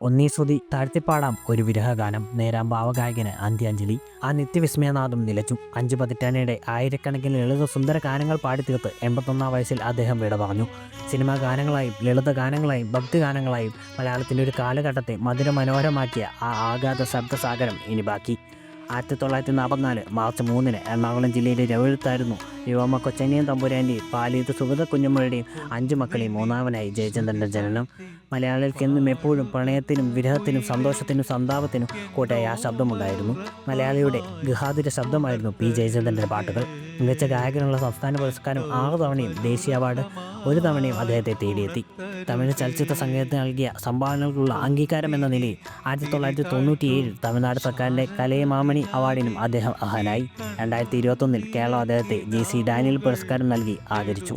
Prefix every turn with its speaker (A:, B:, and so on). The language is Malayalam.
A: ഒന്നീ ശ്രുതി താഴ്ത്തിപ്പാടാം ഒരു വിരഹഗാനം. നേരാം ഭാവഗായകന് അന്ത്യാഞ്ജലി. ആ നിത്യവിസ്മയനാദം നിലച്ചു. അഞ്ച് പതിറ്റാണ്ടിടെ ആയിരക്കണക്കിന് ലളിത സുന്ദര ഗാനങ്ങൾ പാടിത്തീർത്ത് എൺപത്തൊന്നാം വയസ്സിൽ അദ്ദേഹം വിട പറഞ്ഞു. സിനിമാ ഗാനങ്ങളായും ലളിത ഗാനങ്ങളായും ഭക്തി ഗാനങ്ങളായും മലയാളത്തിന്റെ ഒരു കാലഘട്ടത്തെ മധുര മനോഹരമാക്കിയ ആ ആഘാത ശബ്ദസാഗരം ഇനി ബാക്കി. ആയിരത്തി തൊള്ളായിരത്തി നാൽപ്പത്തിനാല് മാർച്ച് മൂന്നിന് എറണാകുളം ജില്ലയിലെ രവിഴുത്തായിരുന്നു യുവമ്മ കൊച്ചനിയൻ തമ്പുരാന്റെയും പാലിയത്ത് സുഗത കുഞ്ഞമ്മയുടെയും അഞ്ചു മക്കളെയും മൂന്നാമനായി ജയചന്ദ്രന്റെ ജനനം. മലയാളികൾക്ക് എന്നും എപ്പോഴും പ്രണയത്തിനും വിരഹത്തിനും സന്തോഷത്തിനും സന്താപത്തിനും കൂട്ടായി ആ ശബ്ദമുണ്ടായിരുന്നു. മലയാളിയുടെ ഗൃഹാതുര ശബ്ദമായിരുന്നു പി. ജയചന്ദ്രന്റെ പാട്ടുകൾ. മികച്ച ഗായകനുള്ള സംസ്ഥാന പുരസ്കാരം ആറ് തവണയും ദേശീയ അവാർഡ് ഒരു തവണയും അദ്ദേഹത്തെ തേടിയെത്തി. തമിഴ് ചലച്ചിത്ര സംഗീതത്തിന് നൽകിയ സംഭാവനകൾക്കുള്ള അംഗീകാരം എന്ന നിലയിൽ ആയിരത്തി തൊള്ളായിരത്തി തൊണ്ണൂറ്റിയേഴിൽ തമിഴ്നാട് സർക്കാരിന്റെ കലയമാമണി അവാർഡിനും അദ്ദേഹം അർഹനായി. രണ്ടായിരത്തി ഇരുപത്തൊന്നിൽ കേരളം അദ്ദേഹത്തെ ജി സി ഡാനിയൽ പുരസ്കാരം നൽകി ആദരിച്ചു.